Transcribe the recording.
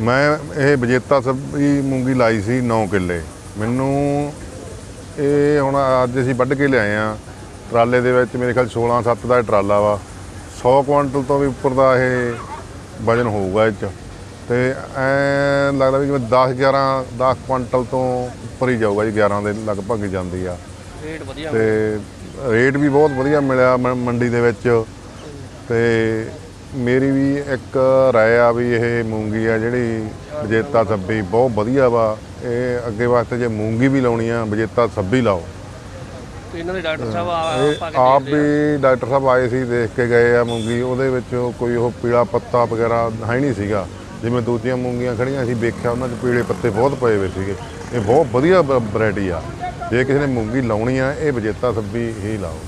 ਮੈਂ ਇਹ ਵਿਜੇਤਾ ਸਬਜ਼ੀ ਮੂੰਗੀ ਲਾਈ ਸੀ 9 ਕਿੱਲੇ। ਮੈਨੂੰ ਇਹ ਹੁਣ ਅੱਜ ਅਸੀਂ ਵੱਢ ਕੇ ਲਿਆਏ ਆ। ਟਰਾਲੇ ਦੇ ਵਿੱਚ ਮੇਰੇ ਖਿਆਲ 16 7 ਦਾ ਟਰਾਲਾ ਵਾ। 100 ਕੁਇੰਟਲ ਤੋਂ ਵੀ ਉੱਪਰ ਦਾ ਇਹ ਵਜਨ ਹੋਊਗਾ ਇਹ ਚ। ਤੇ ਐ ਲੱਗਦਾ ਵੀ ਜਿਵੇਂ 10 11 10 ਕੁਇੰਟਲ ਤੋਂ ਉੱਪਰ ਹੀ ਜਾਊਗਾ ਜੀ 11 ਦੇ ਲਗਭਗ ਹੀ ਜਾਂਦੀ ਆ। ਰੇਟ ਵਧੀਆ ਤੇ ਰੇਟ ਵੀ ਬਹੁਤ ਵਧੀਆ ਮਿਲਿਆ ਮੰਡੀ ਦੇ ਵਿੱਚ। ਤੇ ਮੇਰੀ ਵੀ ਇੱਕ ਰਾਏ ਆ ਵੀ ਇਹ ਮੂੰਗੀ ਆ ਜਿਹੜੀ ਵਿਜੇਤਾ ਸੱਬੀ ਬਹੁਤ ਵਧੀਆ ਵਾ। ਇਹ ਅੱਗੇ ਵਾਸਤੇ ਜੇ ਮੂੰਗੀ ਵੀ ਲਾਉਣੀ ਆ ਵਿਜੇਤਾ ਸੱਬੀ ਲਾਓ। ਤੇ ਇਹਨਾਂ ਦੇ ਡਾਕਟਰ ਸਾਹਿਬ ਆ ਕੇ ਆਪ ਦੇਖਦੇ ਆ। ਵੀ ਡਾਕਟਰ ਸਾਹਿਬ ਆਏ ਸੀ ਦੇਖ ਕੇ ਗਏ ਆ ਮੂੰਗੀ। ਉਹਦੇ ਵਿੱਚ ਕੋਈ ਉਹ ਪੀਲਾ ਪੱਤਾ ਵਗੈਰਾ ਹੈ ਨਹੀਂ ਸੀਗਾ। ਜਿਵੇਂ ਦੂਜੀਆਂ ਮੂੰਗੀਆਂ ਖੜੀਆਂ ਸੀ ਵੇਖਿਆ ਉਹਨਾਂ 'ਚ ਪੀਲੇ ਪੱਤੇ ਬਹੁਤ ਪਏ ਹੋਏ ਸੀਗੇ। ਇਹ ਬਹੁਤ ਵਧੀਆ ਵੈਰਾਈਟੀ ਆ। ਜੇ ਕਿਸੇ ਨੇ ਮੂੰਗੀ ਲਾਉਣੀ ਆ ਇਹ ਵਿਜੇਤਾ ਸੱਬੀ ਹੀ ਲਾਓ।